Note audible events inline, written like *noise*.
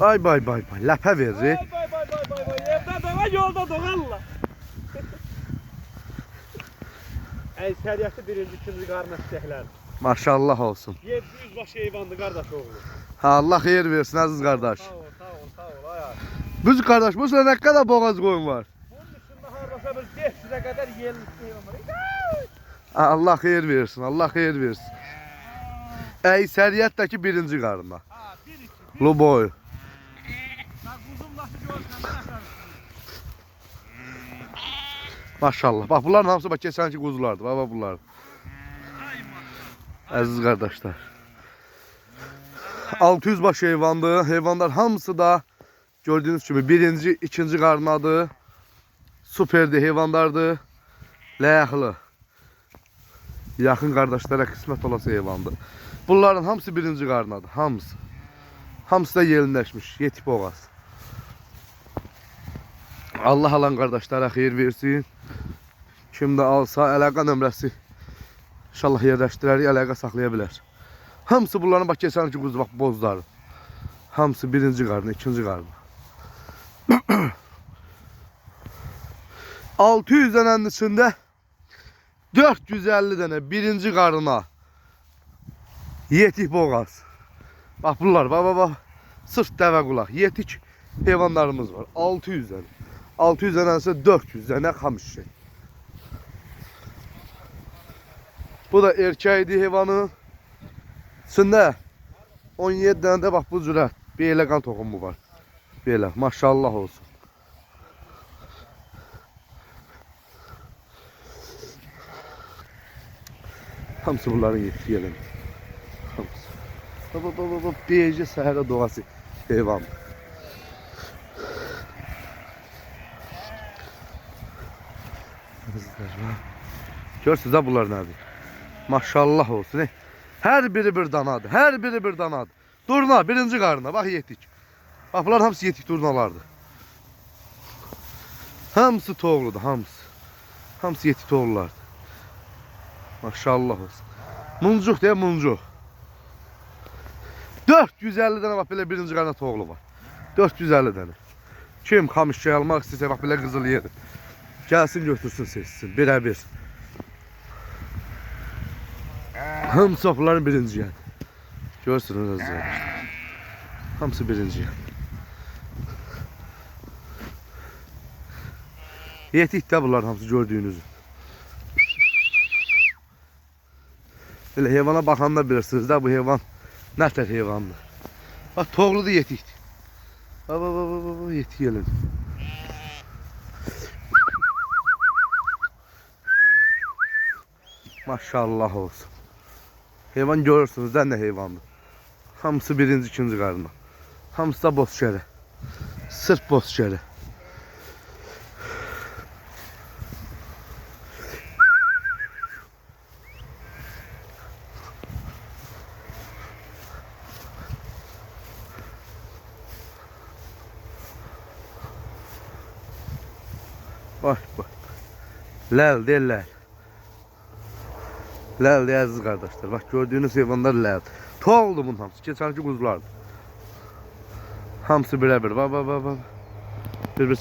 Ay bay bay bay. Ləpə verir. Vay vay vay vay vay. Evdə doğa, yolda doğalla. Əksəriyyəti *laughs* birinci, ikinci qarına çiçəklər. Maşallah olsun. 700 baş heyvandı qardaş oğlu. Ha, Allah xeyir versin əziz qardaş. Sağ ol, sağ ol, sağ ol. Ay ay. Düz qardaş, bu sənə nə qədər boğaz qoyun var? Bunun üstündə hardasa bir 500-ə qədər yerli heyvan var. Allah xeyir versin, Allah xeyir versin. Əksəriyyətdəki birinci qarına. Ha, bir iki. Luboy. Maşallah. Bax bunların hamısı bax keçənki quzulardır. Bax bax bunlar. Əziz qardaşlar. 600 baş heyvandır. Heyvanlar hamısı da gördüyünüz kimi birinci, ikinci qarnadır. Superdi heyvanlardır. Ləyəxli. Yaxın qardaşlara qismət olası heyvandır. Bunların hamısı birinci qarnadır. Hamısı. Hamısı da yelinləşmiş. Yetip boğaz. Allah alan qardaşlara xeyir versin. Kim də alsa əlaqə nömrəsi İnşallah yerləşdirərik, əlaqə saxlaya bilər. Hamısı bunların bax keçənki quzu bax bozları. Hamısı birinci qarnı, ikinci qarnı. *clears throat* 600 dənənin içində 450 dənə birinci qarına yetik boğaz. Bax bunlar, bax bax bax. Sırf dəvə qulaq, yetik heyvanlarımız var. 600 dənə. 600 dənə isə 400 dənə xamış şey. Bu da erkəkdir heyvanın. İçində 17 dənə də bax bu cürə belə qan toxumu var. Belə, maşallah olsun. Hamısı bunların yetki gələn. Hamısı. Baba baba baba beyəcə səhərə doğası heyvan. Görsünüz ha bunlar nədir? Maşallah olsun. eh. Her biri bir danadır. Her biri bir danadır. Durna birinci qarına bax yetik. Bax bunlar hamısı yetik durnalardır. Hamısı toğludur, hamısı. Hamısı yetik toğlulardır. Maşallah olsun. Muncuq deyə muncuq. 450 dənə bax belə birinci qarına toğlu var. 450 dənə. Kim xamışçı almaq istəsə bax belə qızıl yeri. Gəlsin götürsün seçsin. Birə-bir. Hamısı bunların birinci yani. Görsünüz azizler. Hamısı birinci yani. Yetik de bunlar hamısı gördüğünüz. Böyle heyvana bakanda bilirsiniz de bu heyvan ne tür heyvandır. Bak toğlu da yetikdir. Bak bak bak bak yetik gelin. Maşallah olsun. Heyvan görürsünüz de ne heyvandır. Hamısı birinci, ikinci qarına. Hamısı da boz şəri. Sırf boz şəri. Bak bak. Ləl deyirlər. Ləl əziz qardaşlar. Bax gördüyünüz heyvanlar ləl. Toğuldu bunun hamısı. Keçənki quzulardı. Hamısı birə-bir. Bax bax bax bax. Bir-bir.